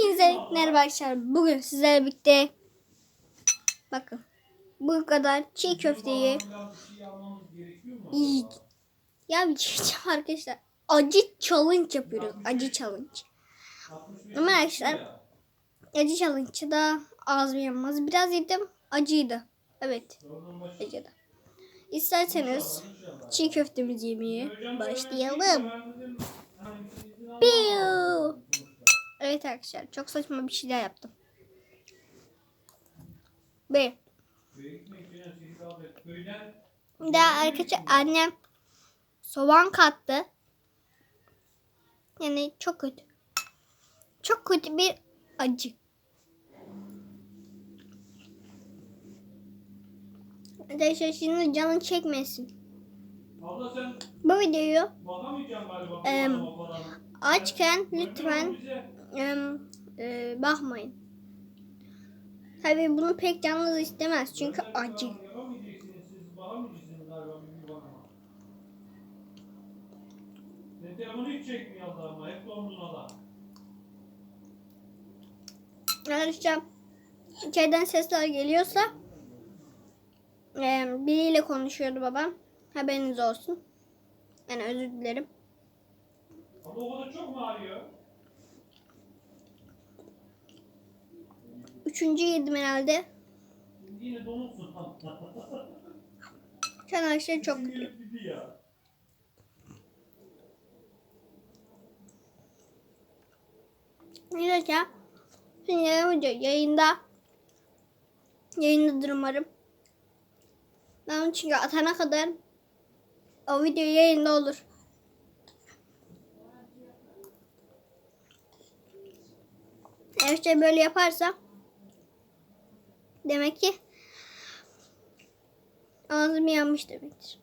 Hepinize merhaba arkadaşlar. Bugün sizlerle birlikte bakın bu kadar çiğ köfteyi iyi. Ya bir şey arkadaşlar. Acı challenge yapıyoruz. Acı challenge. Ama arkadaşlar acı challenge'ı da ağzım yanmaz. Biraz yedim. Acıydı. Evet. Acıdı. İsterseniz çiğ köftemizi yemeye başlayalım. Piu. Evet arkadaşlar çok saçma bir şeyler yaptım. Bir. Daha arkadaşlar annem soğan kattı. Yani çok kötü. Çok kötü bir acı. Arkadaşlar şimdi canın çekmesin. Abla sen Bu videoyu bakamayacaksın galiba. Falan. açken lütfen e, bakmayın. Tabii bunu pek canınız istemez çünkü acı. Ama da. Arkadaşlar içeriden sesler geliyorsa em, biriyle konuşuyordu babam. Haberiniz olsun. Yani özür dilerim. Abla o kadar çok mu ağrıyor? Üçüncü yedim herhalde. Yine donuksun. An arkadaşlar çok kötü. dedi ya. Şimdi yayında yayındadır umarım. Ben çünkü atana kadar o video yayında olur. Eğer işte böyle yaparsa demek ki ağzım yanmış demektir.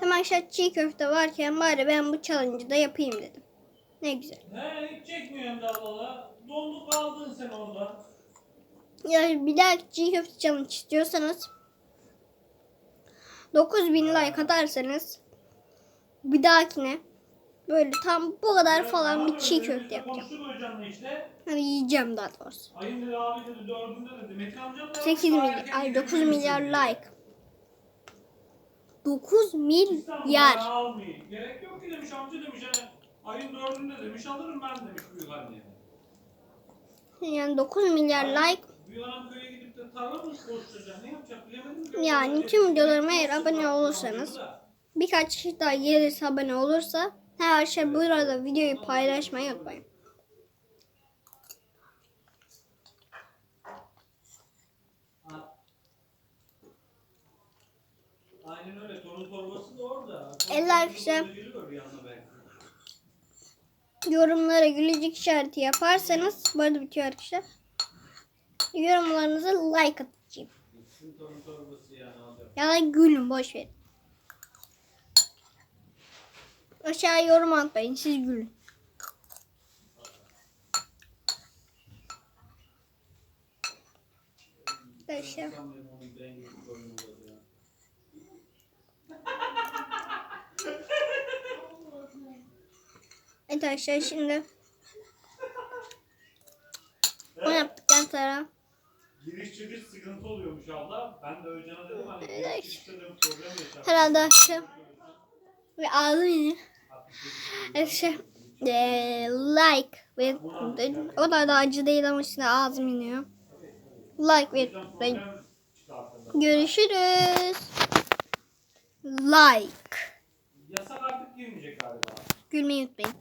Tamam arkadaşlar çiğ köfte varken bari ben bu challenge'ı da yapayım dedim. Ne güzel. He hiç çekmiyorum da abla. Donduk kaldın sen orada. Ya bir daha çiğ köfte challenge istiyorsanız 9000 like atarsanız bir dahakine böyle tam bu kadar falan bir çiğ köfte yapacağım. İşte. Hani yiyeceğim daha doğrusu. Ayın dedi abi dedi dördünde dedi. Metin amcam da 8 daha milyar, ay gidiyor 9 milyar like. 9 İstanbul'da milyar. Gerek yok ki demiş amca demiş hani ayın dördünde demiş alırım ben demiş büyük anne. Yani 9 milyar like. Gidip de tarla mı ne yapacak. Yani tüm videolarıma eğer abone olursanız birkaç kişi daha gelirse abone olursa her şey burada videoyu paylaşmayı unutmayın. Aynen öyle torun torbası da orada. Eller arkadaşlar. Yorumlara gülücük işareti yaparsanız bu arada bitiyor arkadaşlar. Yorumlarınızı like atacağım. Ya da gülün boş verin. Aşağı yorum atmayın siz gülün. Ya. Evet arkadaşlar şimdi o yaptıktan sonra Giriş çıkış sıkıntı oluyormuş abla. Ben de Özcan'a dedim hani Evet. giriş çıkışta problem yaşar. herhalde akşam ve ağzım yine arkadaşlar eee, like ve o da da acı değil ama şimdi ağzım iniyor. Like ve çıkarttı. görüşürüz. Like. Yasak artık girmeyecek galiba. Gülmeyi unutmayın.